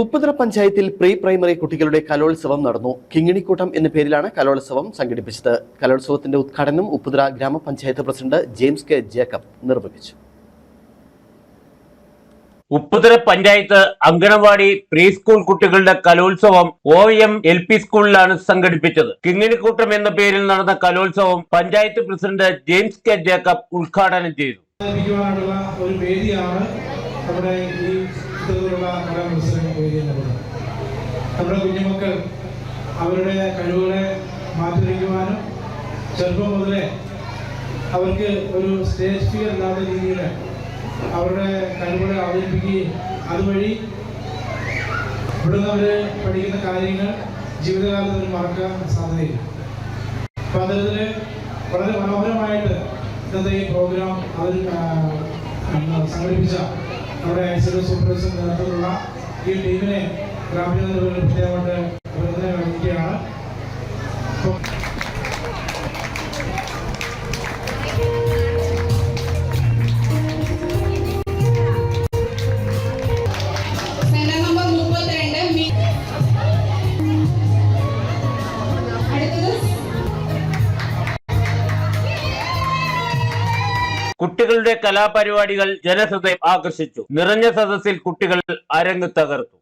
ഉപ്പുതറ പഞ്ചായത്തിൽ pre primary കുട്ടികളുടെ കലോത്സവം നടന്നു. കിങ്ങിണിക്കൂട്ടം എന്ന പേരിലാണ് കലോത്സവം സംഘടിപ്പിച്ചത്. കലോത്സവത്തിന്റെ ഉദ്ഘാടനം ഉപ്പുതറ ഗ്രാമപഞ്ചായത്ത് പ്രസിഡന്റ് ജെയിംസ് കെ. ജേക്കബ് നിർവഹിച്ചു. ഉപ്പുതറ പഞ്ചായത്ത് അങ്കണവാടി പ്രീ സ്കൂൾ കുട്ടികളുടെ കലോത്സവം ഒ എം എൽ പി സ്കൂളിലാണ് സംഘടിപ്പിച്ചത്. കിങ്ങിണിക്കൂട്ടം എന്ന പേരിൽ നടന്ന കലോത്സവം panchayat president James K. Jacob ഉദ്ഘാടനം ചെയ്തു. ഒരു വേദിയാണ് നമ്മുടെ ഈ ഇത്തരത്തിലുള്ള കലാ മത്സര നമ്മുടെ കുഞ്ഞുമക്കൾ അവരുടെ കഴിവുകളെ മാറ്റിവെക്കുവാനും ചെറുപ്പം മുതലേ അവർക്ക് ഒരു സ്റ്റേജ് ഫിയർ ഇല്ലാത്ത രീതിയിൽ അവരുടെ കഴിവുകളെ അവതരിപ്പിക്കുകയും അതുവഴി ഇവിടുന്ന് അവർ പഠിക്കുന്ന കാര്യങ്ങൾ ജീവിതകാലത്ത് അവർ മറക്കാൻ സാധ്യതയില്ല. അപ്പം അത്തരത്തിൽ വളരെ മനോഹരമായിട്ട് ഇന്നത്തെ ഈ പ്രോഗ്രാം അവർ സംഘടിപ്പിച്ച നമ്മുടെ സൂപ്പർവൈസർ നേതൃത്വത്തിലുള്ള ഈ ടീമിനെ ഗ്രാമീണ പ്രത്യേകമായിട്ട് കുട്ടികളുടെ കലാപരിപാടികൾ ജനഹൃദയം ആകർഷിച്ചു. നിറഞ്ഞ സദസ്സിൽ കുട്ടികൾ അരങ്ങ് തകർത്തു.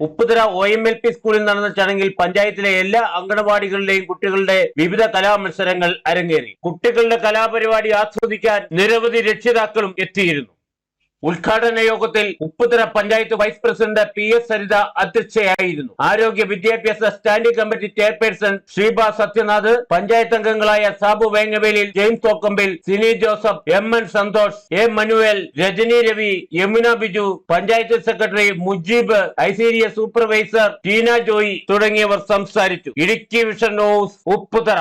Upputhara O M L P സ്കൂളിൽ നടന്ന ചടങ്ങിൽ പഞ്ചായത്തിലെ എല്ലാ അങ്കണവാടികളിലെയും കുട്ടികളുടെ വിവിധ കലാമത്സരങ്ങൾ അരങ്ങേറി. കുട്ടികളുടെ കലാപരിപാടി ആസ്വദിക്കാൻ നിരവധി രക്ഷിതാക്കളും എത്തിയിരുന്നു. ഉദ്ഘാടന യോഗത്തിൽ Upputhara panchayat vice president P S Saritha അധ്യക്ഷയായിരുന്നു. ആരോഗ്യ വിദ്യാഭ്യാസ standing committee chairperson Sreeba Sathyanath panchayat അംഗങ്ങളായ Sabu Vengavelil James Thokkampil Sini Joseph M N Santhosh A Manuel Rajani Ravi Yamuna Biju panchayat secretary Mujeeb I C D S supervisor Teena Joy തുടങ്ങിയവർ സംസാരിച്ചു. Idukki vision news Upputhara.